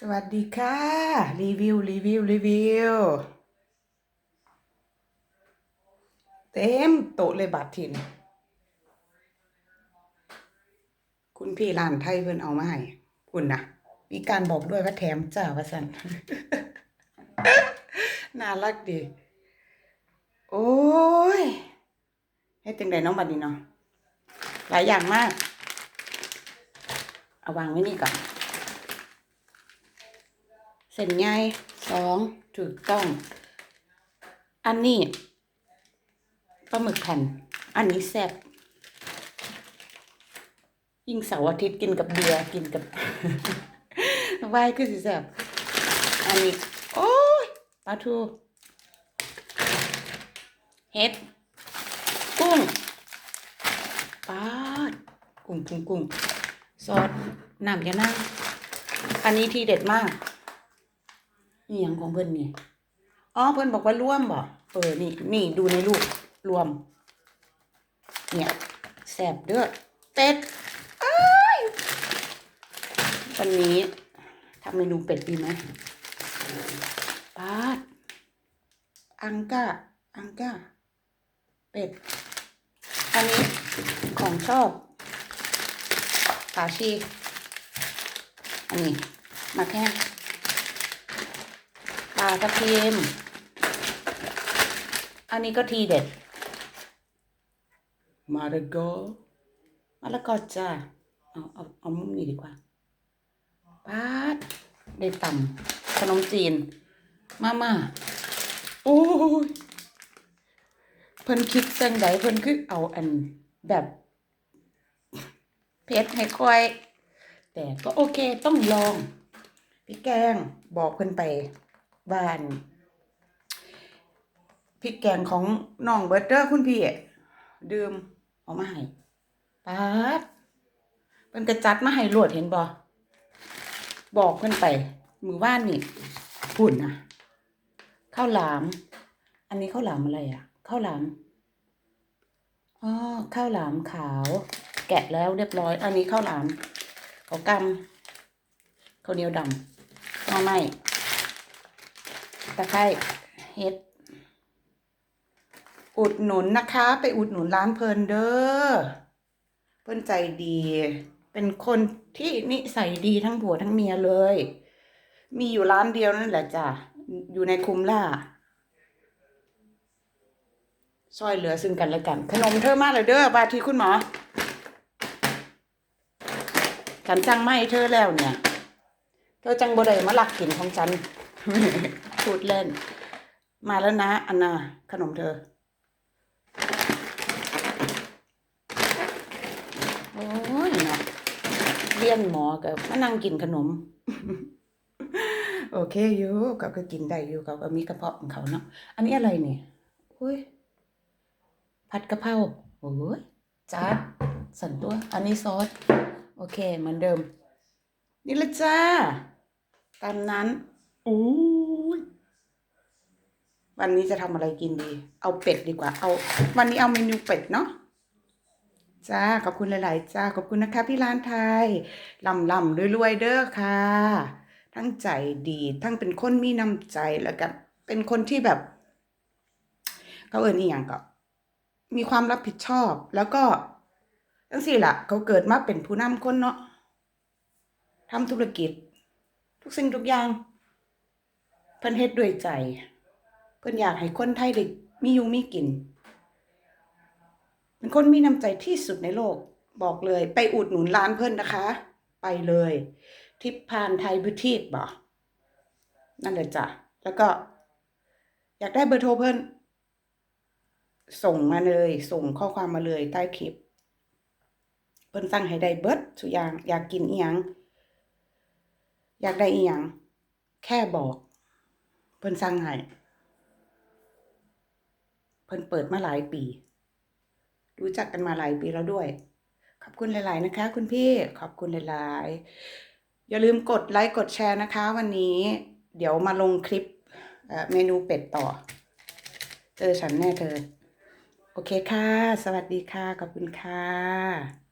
สวัสดีค่ะ รีวิว รีวิว รีวิว เต็มโต๊ะเลยบัตรทิน คุณพี่ร้านไทยเพิ่นเอามาให้คุณนะมีการบอกด้วยว่าแถมจ้าว่าสันน่ารักดี โอ้ยให้จังไดน้องบัดนี้เนาะหลายอย่างมาก เอาวางไว้นี่ก่อน เส้นใยสองถูกต้อง อันนี้ปลาหมึกแผ่น อันนี้แซ่บยิ่งเสาร์อาทิตย์กินกับเบียร์กินกับไวายคือสิแซ่บอันนี้ โอ้ยปลาทูเห็ดกุ้งปลากุ้งกุ้งกุ้งซอสน้ำยานั่งอันนี้ทีเด็ดมาก นี่ยังของเพื่อนนี่อ๋อเพื่อนบอกว่าร่วมบ่เออนี่นี่ดูในรูปรวม เนี่ยแสบเด้อเป็ดอ้ยวันนี้ทำเมนูเป็ดดีไหมปาดอังกาอังกาเป็ด อันนี้ของชอบปาชี อันนี้มาแค่ ปลาตะเพียมอันนี้ก็ทีเด็ด มาละกอมาละกอจ้าเอาเอาเอามุมนี้ดีกว่าป้าดได้ต่ำขนมจีน มาม่าโอ้ยเพิ่นคิดจังใดเพิ่นคือเอาอันแบบเพชรให้ค่อย แต่ก็โอเคต้องลอง พี่แกงบอกเพิ่นไป บ้านพริกแกงของน้องเบิร์เดอร์คุณพี่ดื่มเอามาให้ป๊าดเพิ่นกระจัดมาให้รวดเห็นบ่บอกเพิ่นไปมือว่านนี่ปุ่นนะข้าวหลาม อันนี้ข้าวหลามอะไรอะข้าวหลามอ๋อข้าวหลามขาว แกะแล้วเรียบร้อย อันนี้ข้าวหลามขาวกำข้าวเหนียวดำหน่อไม้ ตะไคร้เฮ็ด อุดหนุนนะคะ ไปอุดหนุนร้านเพลินเด้อเพิ่นใจดี เป็นคนที่นิสัยดีทั้งผัวทั้งเมียเลย มีอยู่ร้านเดียวนั่นแหละจ้ะ อยู่ในคุมล่าซอยเหลือซึ่งกันและกัน ขนมเธอมาเลยเด้อบาทีคุณหมอฉันสั่งมาให้เธอแล้วเนี่ย เธอจังบ่ได้มาลักกินของฉัน พูดเล่น มาแล้วนะอันน่ะขนมเธอ โอ้ยเนาะเรียนหมอกับมานั่งกินขนม โอเคอยู่เขาก็กินได้อยู่เขาก็มีกระเพาะของเขาเนาะอันนี้อะไรเนี่ยอุ้ยผัดกะเพราโอ้ยจัดสันตัว อันนี้ซอส โอเคเหมือนเดิม นี่ละจ้า ตามนั้นอู้ วันนี้จะทำอะไรกินดี เอาเป็ดดีกว่า เอา วันนี้เอาเมนูเป็ดเนาะ จ้า ขอบคุณหลาย ๆ จ้า ขอบคุณนะคะ พี่ร้านไทยลำลำรวย ๆ เด้อค่ะ ทั้งใจดี ทั้งเป็นคนมีน้ำใจแล้วก็เป็นคนที่แบบ เขาเอิญอีหยังก็ มีความรับผิดชอบ แล้วก็ทั้งสี่ละเขาเกิดมาเป็นผู้นำคนเนาะทำธุรกิจ ทุกสิ่งทุกอย่างเพิ่นเฮ็ดด้วยใจ พิ่นอยากให้คนไทยได้มีอยู่มีกิน เป็นคนมีน้ำใจที่สุดในโลกบอกเลย ไปอุดหนุนร้านเพิ่นนะคะ ไปเลย ทิพพานไทยบุทีกบ่นั่นเลยจ้ะ แล้วก็ อยากได้เบอร์โทรเพิ่นส่งมาเลย ส่งข้อความมาเลยใต้คลิป เพิ่นสั่งให้ได้เบิร์ดทุยาง อยากกินอีหยัง อยากได้อีหยัง แค่บอก เพิ่นสั่งให้ เพิ่นเปิดมาหลายปี รู้จักกันมาหลายปีแล้วด้วย ขอบคุณหลาย ๆ นะคะ คุณพี่ขอบคุณหลาย ๆ อย่าลืมกดไลค์กดแชร์นะคะ วันนี้ เดี๋ยวมาลงคลิปเมนูเป็ดต่อ เจอฉันแน่เธอ โอเคค่ะ สวัสดีค่ะ ขอบคุณค่ะ